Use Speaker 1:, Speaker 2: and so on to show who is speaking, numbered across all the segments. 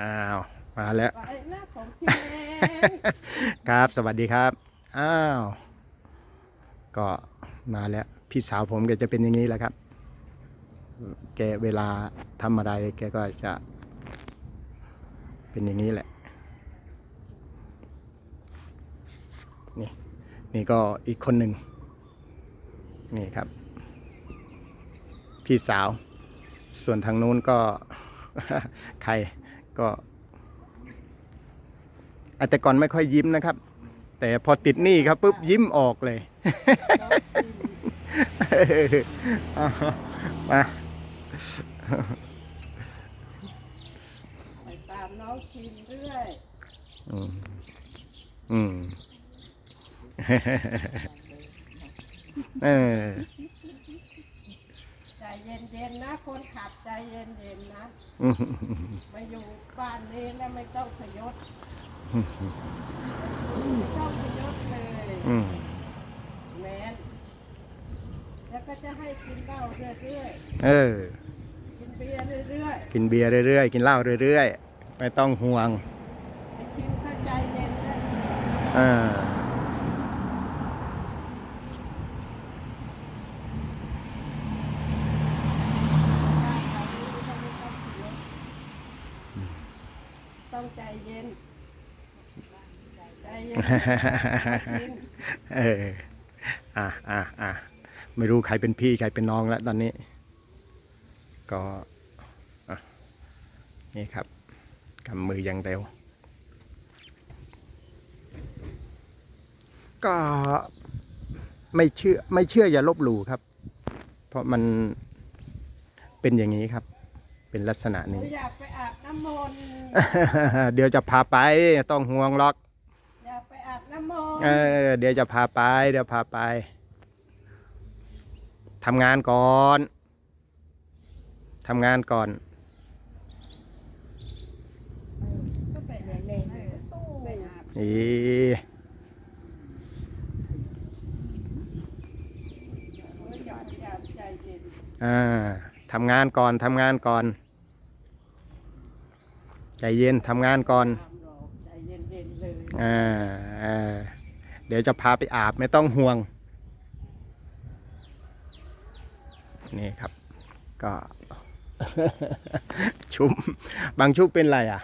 Speaker 1: อ้าวมาแล้ว
Speaker 2: ไปหน้าของชิมเอง
Speaker 1: ครับสวัสดีครับ อ้าว ก็มาแล้ว พี่สาวผมแกจะเป็นอย่างนี้แหละครับ แกเวลาทำอะไรแกก็จะเป็นอย่างนี้แหละ นี่นี่ก็อีกคนหนึ่ง นี่ครับ พี่สาว ส่วนทางนู้นก็ ใคร ก็อาแต่ก่อนไม่ค่อยยิ้มนะครับ แต่พอติดหนี้ครับปุ๊บยิ้มออกเลยเอามา
Speaker 2: ไปตามน้องชิมเรื่อย
Speaker 1: อืมอืมเออ
Speaker 2: ใจ เย็นๆนะ คนขับใจเย็นๆนะ
Speaker 1: อืม
Speaker 2: มาอยู่บ้านนี้แล้วไม่ต้องพยศไม่ต้องพยศเลย
Speaker 1: อืม
Speaker 2: แมนแล้วก็จะให้กินเหล้าเรื่อย
Speaker 1: เออ
Speaker 2: ๆกินเบียร์เรื่อย
Speaker 1: กินเบียร์เรื่อยๆกินเหล้าเรื่อยๆไม่ต้องห่วง
Speaker 2: ๆให้ชิมเข้าใจเย็นนะ
Speaker 1: อ่า
Speaker 2: ต้องใจ เย็นใจเย็นชิม
Speaker 1: เอออะอะอะไม่รู้ใครเป็นพี่ใครเป็นน้องแล้วตอนนี้ ก็อะนี่ครับกำมืออย่างเร็ว ก็ไม่เชื่อไม่เชื่ออย่าลบหลู่ครับ เพราะมันเป็นอย่างนี้ครับ เป็นลักษณะ
Speaker 2: หนู
Speaker 1: นี้
Speaker 2: อยากไปอาบน้ำมนต์
Speaker 1: เดี๋ยวจะพาไปต้องห่วงล็อก
Speaker 2: อยากไปอาบน้ำมนต์
Speaker 1: เออ เดี๋ยวจะพาไป เดี๋ยวพาไปทำงานก่อนทำงานก่อน
Speaker 2: ก็ไปเล่นๆเลยไปอาบ
Speaker 1: อี
Speaker 2: โอ้ยอยากอยากใจเย็น
Speaker 1: อ่าทำงานก่อนทำงานก่อน ใจเย็นทำงานก่อน
Speaker 2: ตามดอกใจเย็นๆเลย
Speaker 1: อ่าอ่าเดี๋ยวจะพาไปอาบไม่ต้องห่วง นี่ครับ ก็ ชุมบางชุบเป็นไรอะ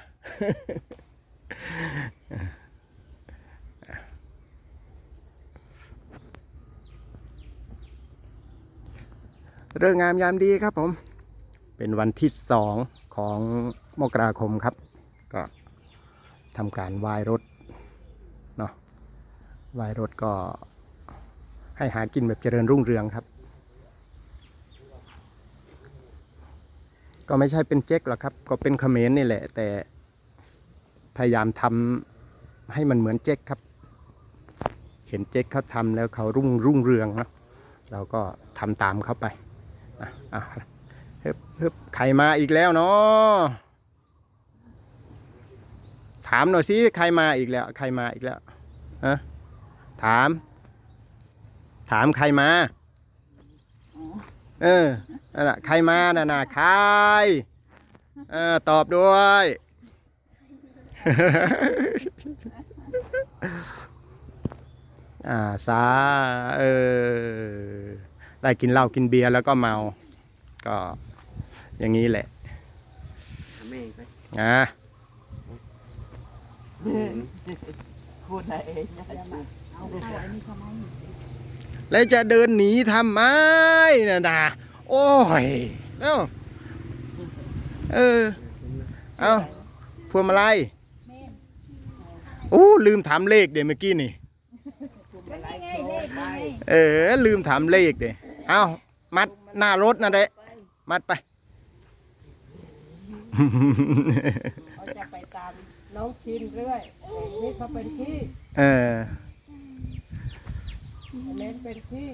Speaker 1: เรื่องงามยามดีครับผม เป็นวันที่สองของ มกราคมครับ ก็ทำการไหว้รถเนาะไหว้รถก็ให้หากินแบบเจริญรุ่งเรืองครับ ก็ไม่ใช่เป็นเจ๊กหรอกครับ ก็เป็นเขมรนี่แหละ แต่พยายามทำให้มันเหมือนเจ๊กครับ เห็นเจ๊กเขาทำแล้วเขารุ่งรุ่งเรืองนะเราก็ทำตามเขาไปอะอะฮึบฮึบใครมาอีกแล้วเนาะ ถามหน่อยสิใครมาอีกแล้ว ใครมาอีกแล้วฮะถาม ถามใครมา เออนั่นน่ะใครมาน่ะน่ะใครเออตอบด้วย อ่าซาเออได้กินเหล้ากินเบียร์แล้วก็เมา ก็อย่างนี้แหละ
Speaker 3: แม่ ไป
Speaker 1: อะ
Speaker 3: พูดอะไรเองนะ
Speaker 1: แล้วจะเดินหนีทำไมนะนะโอ้ยเอ้าเออเอาพวงมาลัยโอ้ลืมถามเลขเดี๋ยวเมื่อกี้นี่
Speaker 4: ก็นี่ไงเลขนี่ไง
Speaker 1: เออ ลืมถามเลขเดี๋ยเอามัดหน้ารถนั่นแหละมัดไป
Speaker 2: น้องชินเรื่อยนี่เขาเป็นพี่
Speaker 1: เออ
Speaker 2: เน้นเป็นพี่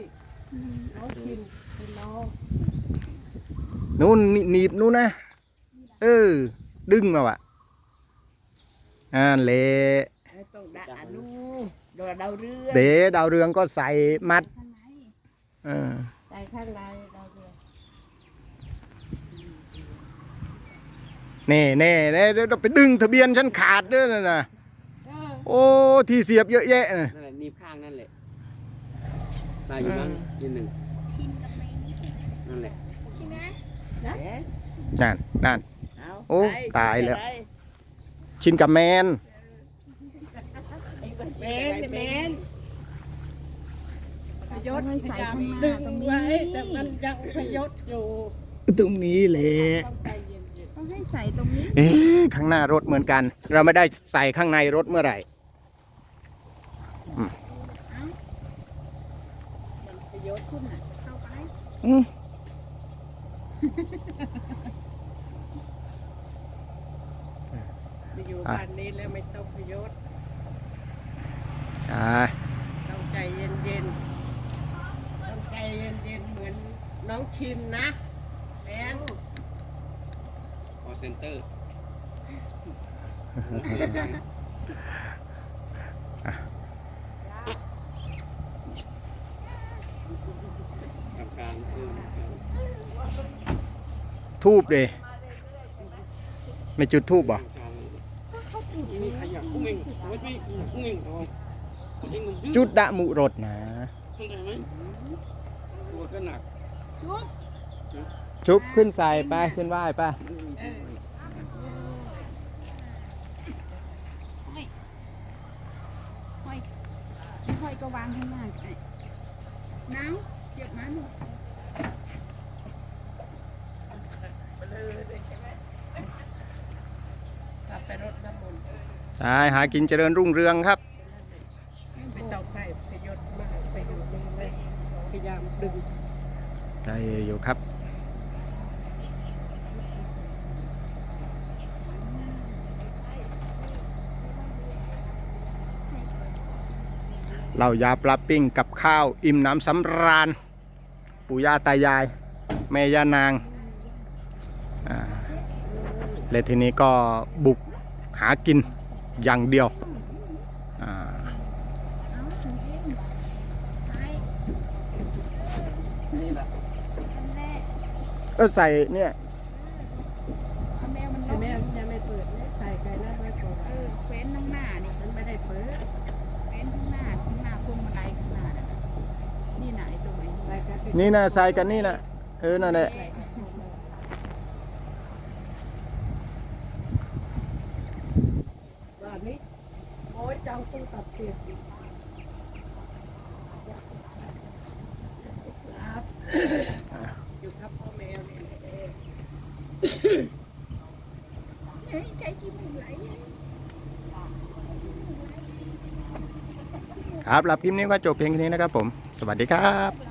Speaker 2: น้องชินเป็นน้อง
Speaker 1: นู่นหนีบนู่นนะ เออ ดึงมาวะอ่านเละ
Speaker 2: ไม่ต้องด่าลูกดดาวเรือง
Speaker 1: เด๋ดาวเรืองก็ใส่มัด
Speaker 4: ข้างใน
Speaker 1: เออ
Speaker 2: ใจข้างในดาวเรือง
Speaker 1: แน่แน่แน่เดี๋ยวไปดึงทะเบียนฉันขาดเด้อนั่นน่ะ
Speaker 2: เออ
Speaker 1: โอ้ที่เสียบเยอะแยะน่ะ
Speaker 3: นั่นแหละหนีบข้างนั่นแหละมาอยู่มั้งยืนหนึ่ง
Speaker 4: ชินกับแมง
Speaker 3: นั่นแหละ
Speaker 4: ใช่ไหม
Speaker 1: นั่นนั่น
Speaker 3: เอา
Speaker 1: โอ้ตายแล้ว ชินกับแมน
Speaker 2: แมนแมนพยศ
Speaker 4: ให้ใส่ข้างห
Speaker 2: ดึ
Speaker 4: น้างตรงนี้
Speaker 2: ไว้แต่มันยังพยศอยู่
Speaker 1: ตรงนี้แหละ
Speaker 2: ต้องใจเย็น
Speaker 4: ต้องให้ใส่ตรงนี้
Speaker 1: เอ๊ะข้างหน้ารถเหมือนกัน เราไม่ได้ใส่ข้างในรถเมื่อไหร่
Speaker 2: ๆมันพยศ
Speaker 4: คุณน่ะเข้าไป
Speaker 1: อืม
Speaker 2: ไปอยู่บ้านนี้แล้วไม่ต้องพยศ
Speaker 1: อ่า
Speaker 2: ต้องใจเย็นๆต้องใจเย็นๆเหมือนน้องชินนะแมน
Speaker 3: คอ เซ็นเตอร์ทำการเออ
Speaker 1: ทูบเลยไม่จุดทูบบ่
Speaker 3: ทำการนี่ใครอยากกุ้งเองไม่ไม่กุ้งเองเอาเอาเองมึง
Speaker 1: จุดดะมุรถนะ
Speaker 3: เข้าใจไหมตัวก็หนัก
Speaker 4: ชุบ
Speaker 1: ชุบขึ้นใส่ไป ขึ้นไหว้ไป
Speaker 3: มันมีที่ไหน
Speaker 4: ห้อยห้อย ก็วางข้างหน้าไอ้น้าวเก็บมาหนู
Speaker 2: กลับไปรถน้ำมนต์
Speaker 1: ใช่หากินเจริญรุ่งเรืองครับ
Speaker 2: ไม่ต้องให้พยศมากไปอยู่นี่เลยพยายามดึง
Speaker 1: ได้อยู่ครับ เหล่ายาปลาปิ้งกับข้าวอิ่มน้ำสำราญ ปู่ย่าตายาย แม่ย่านางและทีนี้ก็บุกหากินอย่างเดียว
Speaker 4: ก
Speaker 1: เออใส่เนี่ย
Speaker 4: นี่
Speaker 2: นะ
Speaker 1: ใส่กันนี่นะเออนั่นแหละ
Speaker 2: บ้านนี้โอ้ยจ้าต้องตัดเปลี่ยนอีกครับอยู่ครับพ่อแมวนี่แหละ
Speaker 4: เฮ้ยใจกินหมูไหล
Speaker 1: ครับรับคลิปนี้ก็จบเพียงแค่นี้นะครับผม สวัสดีครับ